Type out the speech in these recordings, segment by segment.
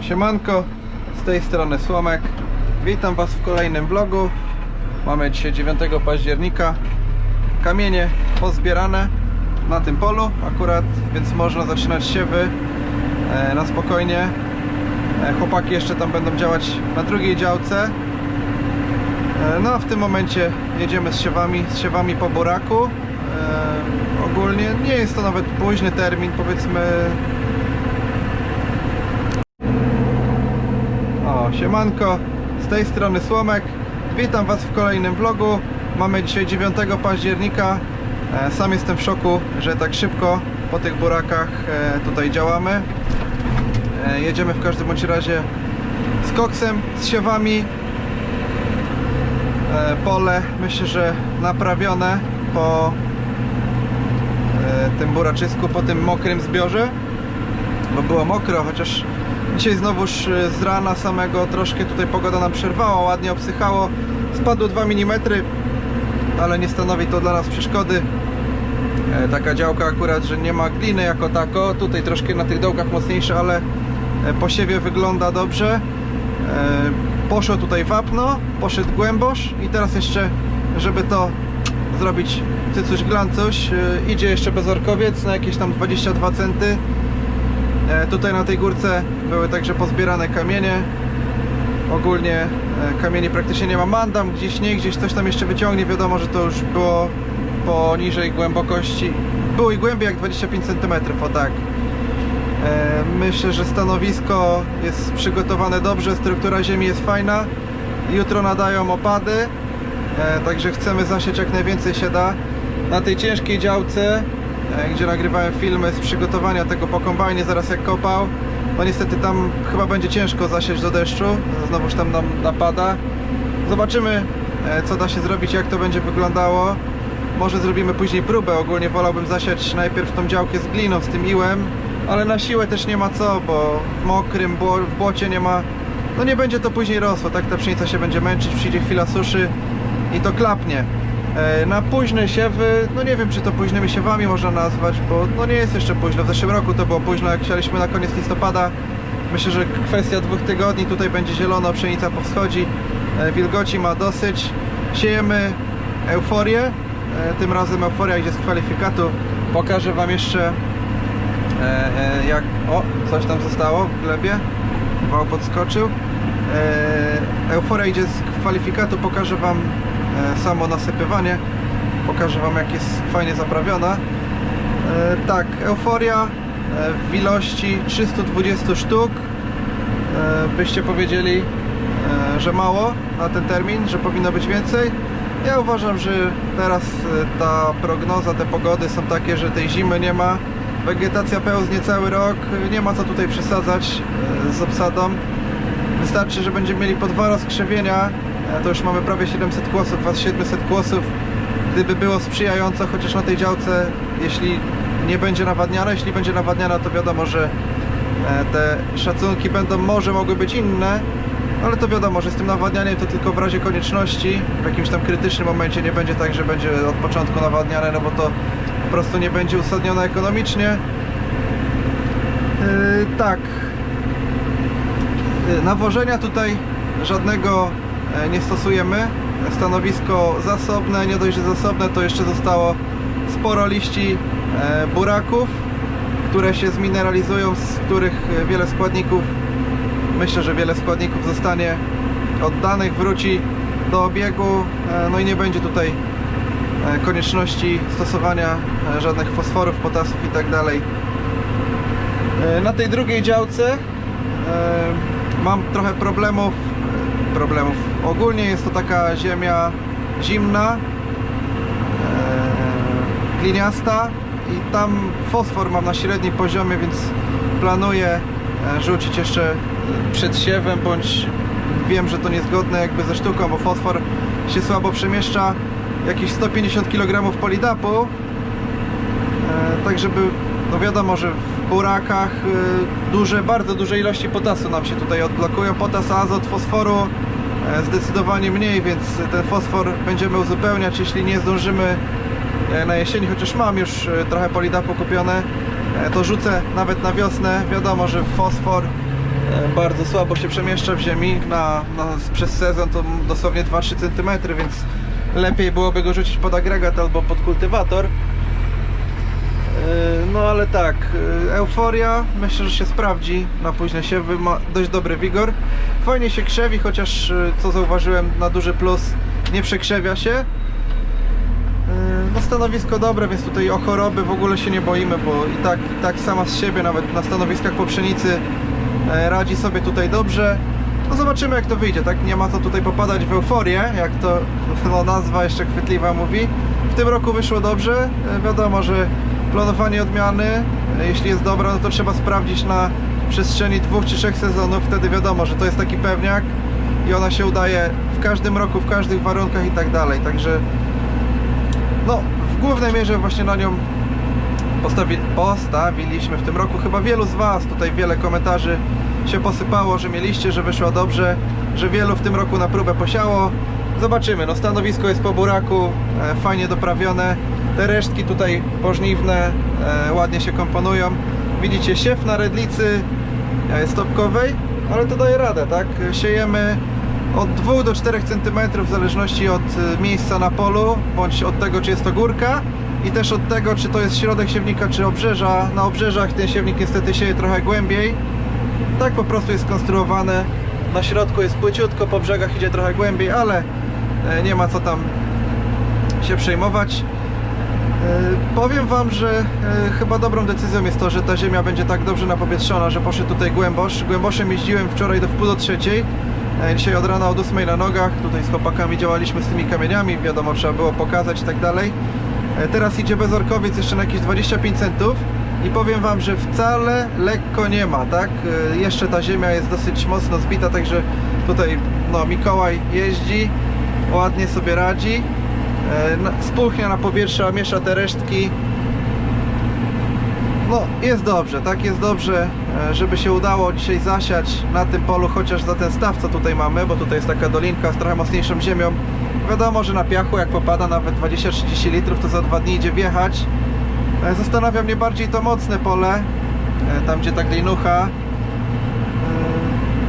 Siemanko, z tej strony Słomek. Witam Was w kolejnym vlogu. Mamy dzisiaj 9 października. Kamienie pozbierane na tym polu akurat, więc można zaczynać siewy e, na spokojnie. E, chłopaki jeszcze tam będą działać na drugiej działce. E, no a w tym momencie jedziemy z siewami, z siewami po buraku. Ogólnie nie jest to nawet późny termin, powiedzmy O, siemanko, z tej strony Słomek. Witam Was w kolejnym vlogu. Mamy dzisiaj 9 października. E, Sam jestem w szoku, że tak szybko po tych burakach e, tutaj działamy. E, Jedziemy w każdym bądź razie z koksem, z siewami. Pole myślę, że naprawione po tym buraczysku, po tym mokrym zbiorze bo było mokro, chociaż dzisiaj znowuż y, z rana samego troszkę tutaj pogoda nam przerwała, ładnie obsychało. Spadło 2 mm, ale nie stanowi to dla nas przeszkody. E, Taka działka akurat, że nie ma gliny jako tako. Tutaj troszkę na tych dołkach mocniejsze, ale e, po siewie wygląda dobrze. E, Poszło tutaj wapno, poszedł głębosz i teraz jeszcze, żeby to zrobić cycuś glancuś, idzie jeszcze bezorkowiec na jakieś tam 22 centy. E, Tutaj na tej górce były także pozbierane kamienie. Ogólnie e, kamieni praktycznie nie ma. Mandam gdzieś nie, gdzieś coś tam jeszcze wyciągnie. Wiadomo, że to już było poniżej głębokości. Było i głębiej jak 25 cm, o tak. E, Myślę, że stanowisko jest przygotowane dobrze, struktura ziemi jest fajna. Jutro nadają opady, e, także chcemy zasieć jak najwięcej się da. Na tej ciężkiej działce, gdzie nagrywałem filmy z przygotowania tego po kombajnie, zaraz jak kopał, no niestety tam chyba będzie ciężko zasieć do deszczu, znowuż tam nam napada. Zobaczymy, e, co da się zrobić, jak to będzie wyglądało. Może zrobimy później próbę. Ogólnie wolałbym zasiać najpierw tą działkę z gliną, z tym iłem, ale na siłę też nie ma co, bo w mokrym, w błocie nie ma. No nie będzie to później rosło, tak ta pszenica się będzie męczyć, przyjdzie chwila suszy i to klapnie. E, Na późne siewy, no nie wiem czy to późnymi siewami można nazwać, bo no nie jest jeszcze późno. W zeszłym roku to było późno, jak sialiśmy na koniec listopada. Myślę, że kwestia dwóch tygodni, tutaj będzie zielono, pszenica powschodzi, e, wilgoci ma dosyć. Siejemy euforię, e, tym razem euforia idzie z kwalifikatu. Pokażę Wam jeszcze jak... O, coś tam zostało w glebie, wał podskoczył. Euforia idzie z kwalifikatu, pokażę Wam samo nasypywanie. Pokażę Wam jak jest fajnie zaprawiona. E, Tak, Euforia e, w ilości 320 sztuk. E, Byście powiedzieli, e, że mało na ten termin, że powinno być więcej. Ja uważam, że teraz e, ta prognoza, te pogody są takie, że tej zimy nie ma. Wegetacja pełznie cały rok, nie ma co tutaj przesadzać e, z obsadą. Wystarczy, że będziemy mieli po dwa rozkrzewienia, e, to już mamy prawie 700 kłosów, a z 700 kłosów, gdyby było sprzyjająco, chociaż na tej działce, jeśli nie będzie nawadniana, jeśli będzie nawadniana, to wiadomo, że e, te szacunki będą może mogły być inne, ale to wiadomo, że z tym nawadnianiem to tylko w razie konieczności, w jakimś tam krytycznym momencie nie będzie tak, że będzie od początku nawadniane, no bo to po prostu nie będzie uzasadnione ekonomicznie. Yy, tak, Y, Nawożenia tutaj żadnego e, nie stosujemy. Stanowisko zasobne, nie dość, że zasobne, to jeszcze zostało sporo liści e, buraków, które się zmineralizują, z których e, wiele składników, myślę, że wiele składników zostanie oddanych, wróci do obiegu, e, no i nie będzie tutaj e, konieczności stosowania e, żadnych fosforów, potasów i tak. E, Na tej drugiej działce e, mam trochę problemów. e, Problemów. Ogólnie jest to taka ziemia zimna, e, gliniasta i tam fosfor mam na średnim poziomie, więc planuję e, rzucić jeszcze przed siewem, bądź wiem, że to niezgodne jakby ze sztuką, bo fosfor się słabo przemieszcza. Jakieś 150 kg polidapu, E, tak żeby, no wiadomo, że w burakach duże, bardzo duże ilości potasu nam się tutaj odblokują. Potas, azot, fosforu zdecydowanie mniej, więc ten fosfor będziemy uzupełniać, jeśli nie zdążymy e, na jesieni, chociaż mam już e, trochę polidapu kupione, e, to rzucę nawet na wiosnę. Wiadomo, że fosfor e, bardzo słabo się przemieszcza w ziemi. Na, na, przez sezon to dosłownie 2-3 cm, więc lepiej byłoby go rzucić pod agregat albo pod kultywator. E, No ale tak, e, euforia myślę, że się sprawdzi na późne siewy, ma dość dobry wigor. Fajnie się krzewi, chociaż e, co zauważyłem na duży plus nie przekrzewia się. No stanowisko dobre, więc tutaj o choroby w ogóle się nie boimy, bo i tak, i tak sama z siebie nawet na stanowiskach po pszenicy radzi sobie tutaj dobrze. No zobaczymy jak to wyjdzie, tak? Nie ma co tutaj popadać w euforię, jak to no, nazwa jeszcze chwytliwa mówi. W tym roku wyszło dobrze. Wiadomo, że planowanie odmiany, jeśli jest dobra, no to trzeba sprawdzić na przestrzeni dwóch czy trzech sezonów. Wtedy wiadomo, że to jest taki pewniak i ona się udaje w każdym roku, w każdych warunkach i tak dalej. Także no, w głównej mierze właśnie na nią postawi, postawiliśmy w tym roku. Chyba wielu z Was tutaj wiele komentarzy się posypało, że mieliście, że wyszła dobrze, że wielu w tym roku na próbę posiało. Zobaczymy, no stanowisko jest po buraku, e, fajnie doprawione. Te resztki tutaj pożniwne e, ładnie się komponują. Widzicie siew na redlicy e, stopkowej, ale to daje radę, tak? Siejemy od 2 do 4 cm w zależności od e, miejsca na polu, bądź od tego czy jest to górka i też od tego czy to jest środek siewnika czy obrzeża. Na obrzeżach ten siewnik niestety sieje trochę głębiej. Tak po prostu jest skonstruowane. Na środku jest płyciutko, po brzegach idzie trochę głębiej, ale e, nie ma co tam się przejmować. E, Powiem Wam, że e, chyba dobrą decyzją jest to, że ta ziemia będzie tak dobrze napowietrzona, że poszedł tutaj głębosz. Głęboszem jeździłem wczoraj do wpół do trzeciej. E, Dzisiaj od rana od 8 na nogach. Tutaj z chłopakami działaliśmy z tymi kamieniami. Wiadomo, trzeba było pokazać i tak dalej. Teraz idzie bezorkowiec jeszcze na jakieś 25 centów. I powiem Wam, że wcale lekko nie ma, tak? Jeszcze ta ziemia jest dosyć mocno zbita, także tutaj no, Mikołaj jeździ, ładnie sobie radzi. E, na- Spulchnia na powietrze, miesza te resztki. No, jest dobrze, tak? Jest dobrze, e, żeby się udało dzisiaj zasiać na tym polu, chociaż za ten staw, co tutaj mamy, bo tutaj jest taka dolinka z trochę mocniejszą ziemią. Wiadomo, że na piachu, jak popada nawet 20-30 litrów, to za dwa dni idzie wjechać. E, Zastanawia mnie bardziej to mocne pole, tam gdzie ta glinucha.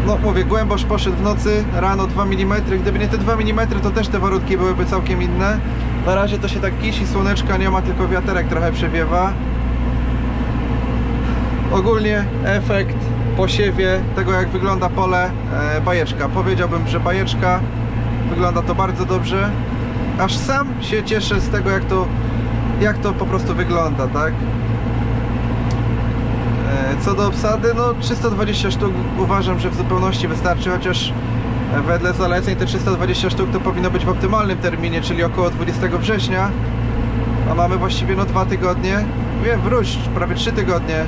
No mówię, głębosz poszedł w nocy, rano 2 mm. Gdyby nie te 2 mm, to też te warunki byłyby całkiem inne. Na razie to się tak kisi, słoneczka nie ma, tylko wiaterek trochę przewiewa. Ogólnie efekt po siewie tego jak wygląda pole e, bajeczka. Powiedziałbym, że bajeczka wygląda to bardzo dobrze. Aż sam się cieszę z tego jak to, jak to po prostu wygląda, tak? E, Co do obsady, no 320 sztuk uważam, że w zupełności wystarczy, chociaż e, wedle zaleceń te 320 sztuk to powinno być w optymalnym terminie, czyli około 20 września. A mamy właściwie no dwa tygodnie, wiem, wróć, prawie trzy tygodnie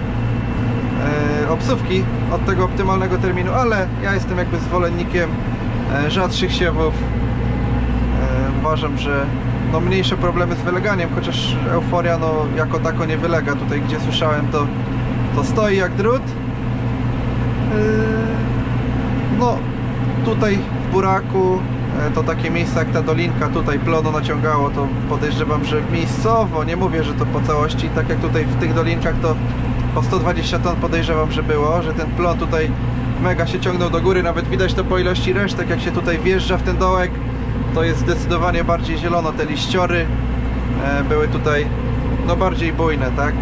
e, obsówki od tego optymalnego terminu, ale ja jestem jakby zwolennikiem rzadszych siewów. Uważam, że no mniejsze problemy z wyleganiem, chociaż euforia no jako tako nie wylega. Tutaj gdzie słyszałem to, to stoi jak drut. E, no tutaj w buraku e, to takie miejsca jak ta dolinka tutaj plono naciągało, to podejrzewam, że miejscowo, nie mówię, że to po całości, tak jak tutaj w tych dolinkach to po 120 ton podejrzewam, że było, że ten plon tutaj mega się ciągnął do góry, nawet widać to po ilości resztek, jak się tutaj wjeżdża w ten dołek, to jest zdecydowanie bardziej zielono, te liściory e, były tutaj no bardziej bujne, tak?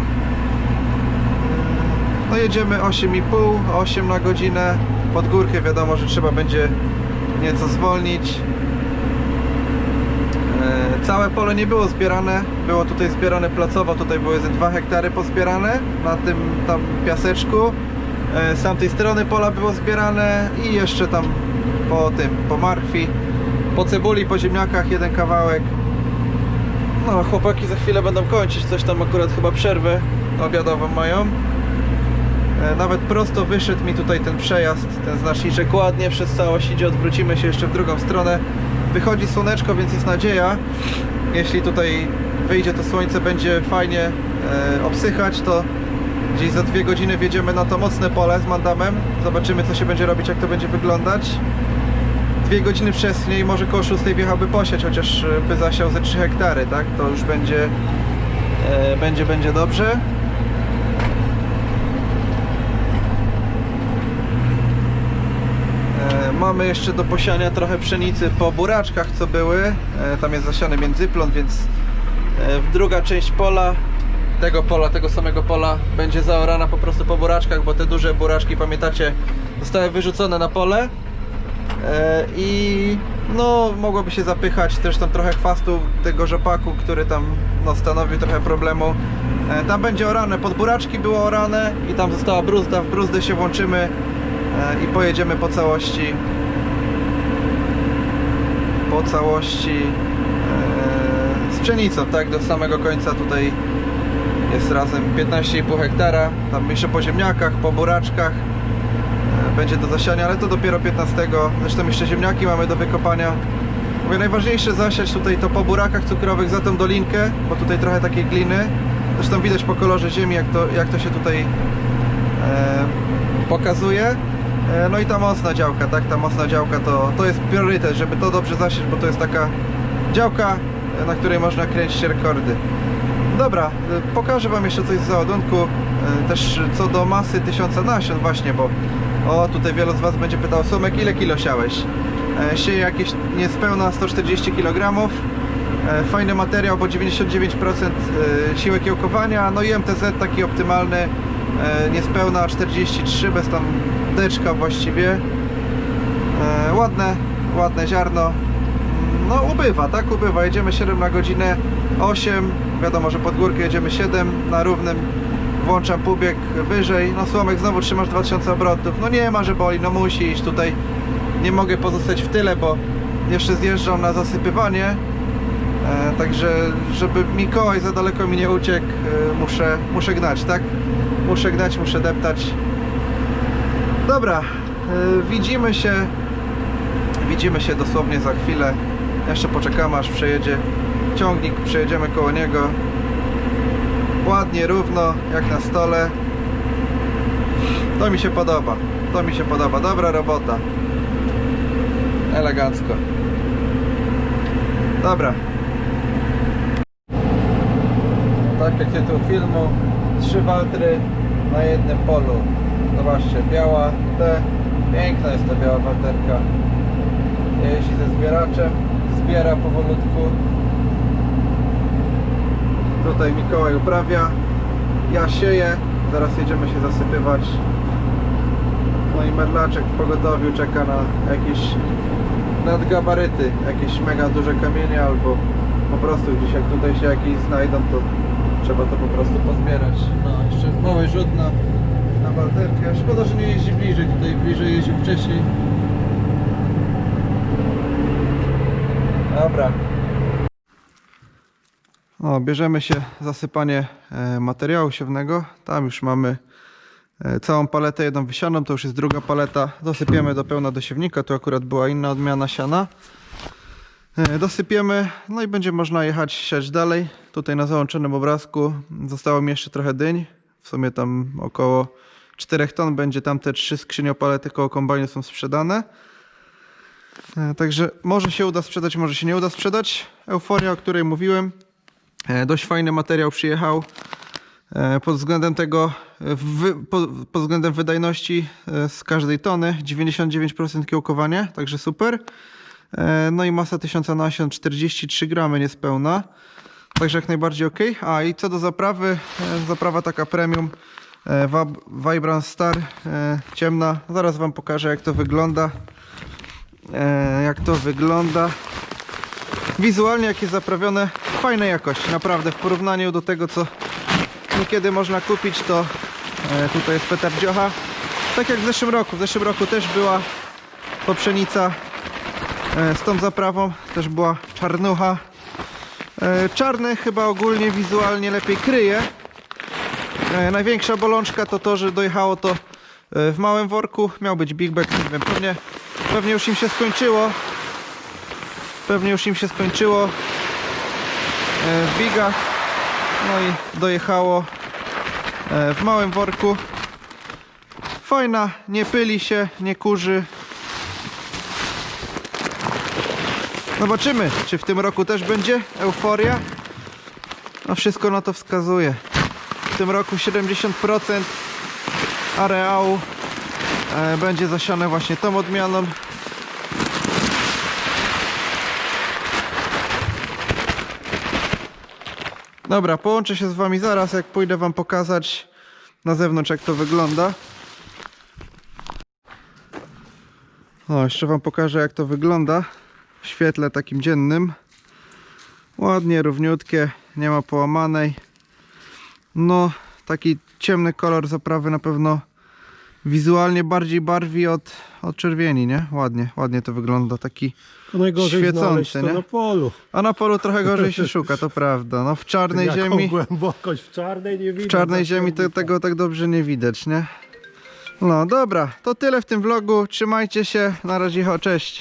No jedziemy 8,5, 8 na godzinę. Pod górkę wiadomo, że trzeba będzie nieco zwolnić. E, Całe pole nie było zbierane, było tutaj zbierane placowo, tutaj były ze 2 hektary pozbierane na tym tam piaseczku. E, Z tamtej strony pola było zbierane i jeszcze tam po tym, po marchwi, po cebuli, po ziemniakach jeden kawałek. No chłopaki za chwilę będą kończyć, coś tam akurat chyba przerwę obiadową mają. E, Nawet prosto wyszedł mi tutaj ten przejazd, ten znaczniczek ładnie przez całość idzie, odwrócimy się jeszcze w drugą stronę. Wychodzi słoneczko, więc jest nadzieja. Jeśli tutaj wyjdzie to słońce, będzie fajnie e, obsychać, to gdzieś za dwie godziny wjedziemy na to mocne pole z mandamem. Zobaczymy co się będzie robić, jak to będzie wyglądać. Dwie godziny wcześniej, może koło 6 wjechałby posiać, chociaż e, by zasiał ze 3 hektary, tak? To już będzie, e, będzie, będzie dobrze. Mamy jeszcze do posiania trochę pszenicy po buraczkach, co były. E, Tam jest zasiany międzyplon, więc e, w druga część pola, tego pola, tego samego pola będzie zaorana po prostu po buraczkach, bo te duże buraczki, pamiętacie, zostały wyrzucone na pole. E, I no mogłoby się zapychać zresztą trochę chwastu tego rzepaku, który tam no, stanowił trochę problemu. Tam będzie orane, pod buraczki było orane i tam została bruzda, w bruzdę się włączymy i pojedziemy po całości po całości e, z pszenicą, tak, do samego końca tutaj jest razem 15,5 hektara, tam jeszcze po ziemniakach, po buraczkach E, będzie do zasiania, ale to dopiero 15. Zresztą jeszcze ziemniaki mamy do wykopania. Mówię, najważniejsze zasiać tutaj to po burakach cukrowych za tą dolinkę, bo tutaj trochę takiej gliny. Zresztą widać po kolorze ziemi, jak to, jak to się tutaj e, pokazuje. E, no i ta mocna działka, tak? Ta mocna działka to, to jest priorytet, żeby to dobrze zasiać, bo to jest taka działka, e, na której można kręcić rekordy. Dobra, e, pokażę Wam jeszcze coś z załadunku. Też co do masy tysiąca nasion właśnie, bo o, tutaj wielu z Was będzie pytał Sumek, ile kilo siałeś? Sieję jakieś niespełna 140 kg. Fajny materiał, bo 99% e, siły kiełkowania, no i MTZ taki optymalny, niespełna 43, bez tam deczka właściwie. E, Ładne, ładne ziarno. No ubywa, tak? Ubywa. Jedziemy 7 na godzinę, 8. Wiadomo, że pod górkę jedziemy 7 na równym. Włączam półbieg wyżej. No Słomek znowu trzymasz 2000 obrotów. No nie ma, że boli, no musi iść tutaj. Nie mogę pozostać w tyle, bo jeszcze zjeżdżam na zasypywanie. E, także, żeby Mikołaj za daleko mi nie uciekł, e, muszę, muszę gnać, tak? Muszę gnać, muszę deptać. Dobra, e, widzimy się Widzimy się dosłownie za chwilę. Jeszcze poczekamy aż przejedzie ciągnik, przejedziemy koło niego. Ładnie, równo, jak na stole. To mi się podoba. To mi się podoba. Dobra robota. Elegancko. Dobra. Tak jak tytuł filmu. Trzy waltry na jednym polu. Zobaczcie, biała T. Piękna jest ta biała walterka jeździ ze zbieraczem, zbiera powolutku. Tutaj Mikołaj uprawia, ja sieję, zaraz jedziemy się zasypywać. No i Merlaczek w pogotowiu czeka na jakieś nadgabaryty, jakieś mega duże kamienie albo po prostu gdzieś jak tutaj się jakieś znajdą, to trzeba to po prostu pozbierać. No, jeszcze mały rzut na, na walterkę. Szkoda, że nie jeździ bliżej, tutaj bliżej jeździł wcześniej. Dobra. O, bierzemy się zasypanie e, materiału siewnego. Tam już mamy e, całą paletę, jedną wysianą, to już jest druga paleta. Dosypiemy do pełna do siewnika, tu akurat była inna odmiana siana. E, dosypiemy, no i będzie można jechać siać dalej. Tutaj na załączonym obrazku zostało mi jeszcze trochę dyń. W sumie tam około 4 ton będzie tam te trzy skrzyniopalety koło kombajnu są sprzedane. E, Także może się uda sprzedać, może się nie uda sprzedać. Euforia, o której mówiłem. E, Dość fajny materiał przyjechał. E, Pod względem tego, pod, względem wydajności z każdej tony 99% kiełkowania, także super. No i masa 1000 nasion 43 gramy niespełna. Także jak najbardziej ok. A i co do zaprawy, zaprawa taka premium Vibrant Star e, ciemna. Zaraz wam pokażę jak to wygląda e, jak to wygląda. Wizualnie jak jest zaprawione, fajnej jakości, naprawdę w porównaniu do tego co niekiedy można kupić, to e, tutaj jest petardziocha. Tak jak w zeszłym roku, w zeszłym roku też była popszenica e, z tą zaprawą, też była czarnucha. E, czarny chyba ogólnie wizualnie lepiej kryje. E, największa bolączka to to, że dojechało to e, w małym worku. Miał być Big Bag, nie wiem, pewnie, pewnie już im się skończyło. Pewnie już im się skończyło e, w Bigach. No i dojechało w małym worku. Fajna, nie pyli się, nie kurzy. Zobaczymy, czy w tym roku też będzie euforia. No wszystko na to wskazuje. W tym roku 70% areału e, będzie zasiane właśnie tą odmianą. Dobra, połączę się z Wami zaraz, jak pójdę Wam pokazać na zewnątrz, jak to wygląda. O, jeszcze Wam pokażę, jak to wygląda w świetle takim dziennym. Ładnie, równiutkie, nie ma połamanej. No, taki ciemny kolor zaprawy na pewno wizualnie bardziej barwi od, od czerwieni, nie? Ładnie, ładnie to wygląda, taki... Świecący, nie? na polu. A na polu trochę gorzej się szuka, to prawda. No w czarnej Jaką ziemi... głębokość w czarnej nie widać. W czarnej za ziemi tego tak dobrze nie widać, nie? No dobra, to tyle w tym vlogu. Trzymajcie się. Na razie, ho, cześć.